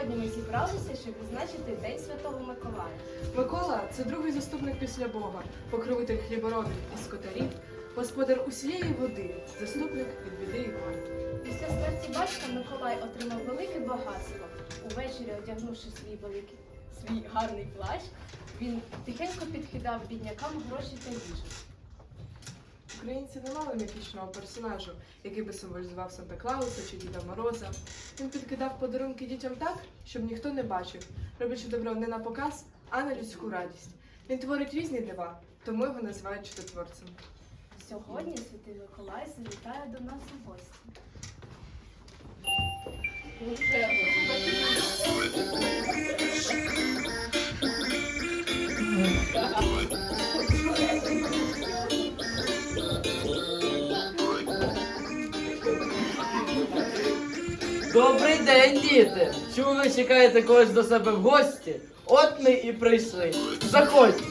сьогодні ми зібралися, щоб відзначити День Святого Миколая. Микола це другий заступник після Бога, покровитель хліборобів і скотарів, господар усієї води, заступник від біди і горя. Після смерті батька Миколай отримав велике багатство. Увечері, одягнувши свій великий свій гарний плащ, він тихенько підкидав біднякам гроші та їжу. Українці не мали міфічного персонажу, який би символізував Санта Клауса чи Діда Мороза. Він підкидав подарунки дітям так, щоб ніхто не бачив, роблячи добро не на показ, а на людську радість. Він творить різні дива, тому його називають чудотворцем. Сьогодні святий Миколай завітає до нас у гості. Добрий день, діти! Чому ви чекаєте когось до себе в гості? От ми і прийшли. Заходьте.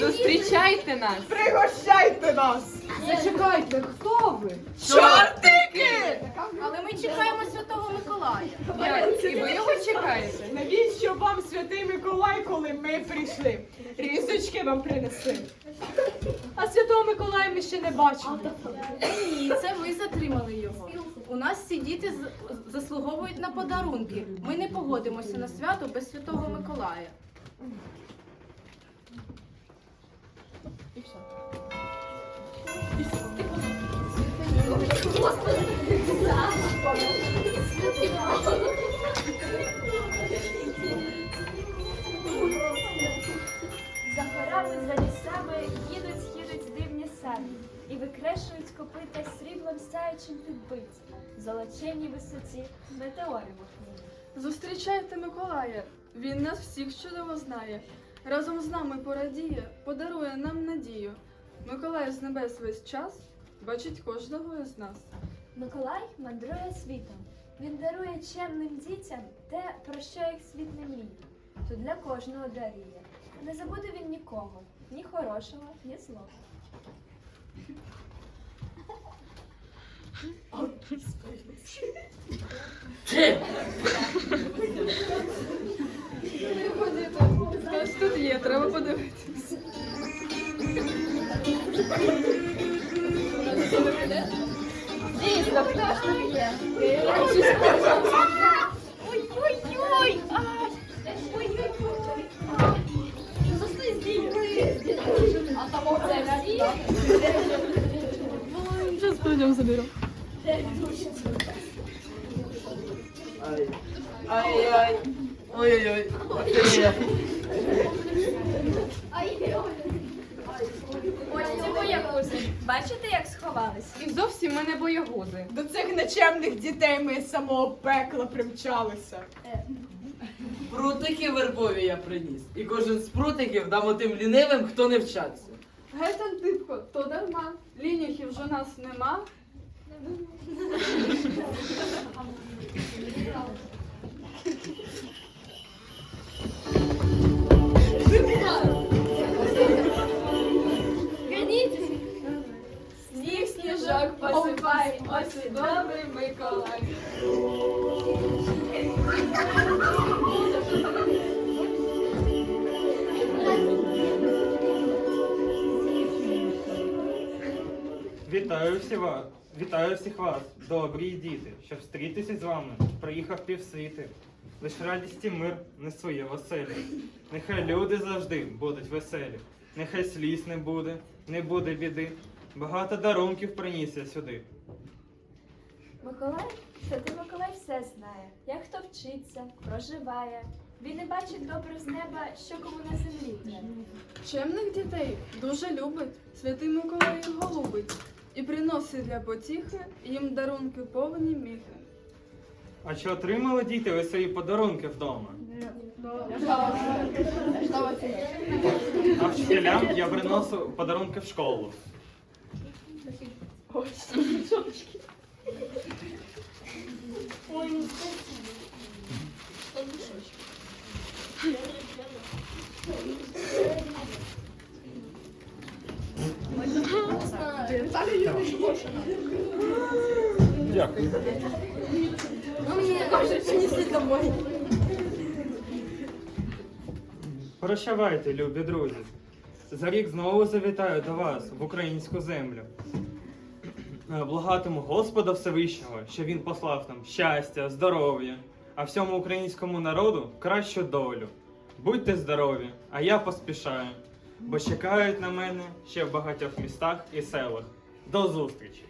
Зустрічайте нас! Пригощайте нас! Зачекайте, хто ви? Чортики! Але ми чекаємо святого Миколая. І ви його чекаєте? Навіщо вам святий Миколай, коли ми прийшли? Вам принесли. А святого Миколая ми ще не бачили. Ні, це ви затримали його. У нас всі діти заслуговують на подарунки. Ми не погодимося на свято без святого Миколая. За горами, за лісами їдуть, їдуть дивні самі, і викрешують копита сріблом сяючим підбиті, золочені висоті, метеори махні. Зустрічайте Миколая, він нас всіх чудово знає. Разом з нами порадіє, подарує нам надію. Миколай з небес весь час бачить кожного із нас. Миколай мандрує світом. Він дарує чемним дітям те, про що їх світ не мріє. То для кожного дарує. Не забуде він нікого, ні хорошого, ні злого. Ось тут є, треба подивитися. Дійсно, хто ж тут є? Заберемо. Ай. Ай-яй. Ой-ой-ой. Ось боягузи. Бачите, як сховались? І зовсім ми не боягузи. До цих нечемних дітей ми з самого пекла примчалися. Прутики вербові я приніс. І кожен з прутиків дамо тим лінивим, хто не вчаться. Геть Антипко. Лінюхів вже у нас нема. Вітаю всіх вас, вітаю всіх вас, добрі діти, щоб зустрітися з вами, приїхав півсвіти. Лиш радість і мир не своє оселі. Нехай люди завжди будуть веселі, нехай сліз не буде, не буде біди. Багато дарунків приніс я сюди. Миколай, святий Миколай все знає, як хто вчиться, проживає. Він не бачить добре з неба, що кому на землі. Чемних дітей дуже любить, святий Миколай їх голубить і приносить для потіхи їм дарунки повні міхи. А чи отримали діти ви свої подарунки вдома? А вчителям я приносив подарунки в школу. Дякую. Прощавайте, любі друзі. За рік знову завітаю до вас в українську землю. Е, Благатиму Господа Всевишнього, що Він послав нам щастя, здоров'я, а всьому українському народу кращу долю. Будьте здорові, а я поспішаю, бо чекають на мене ще в багатьох містах і селах. До зустрічі!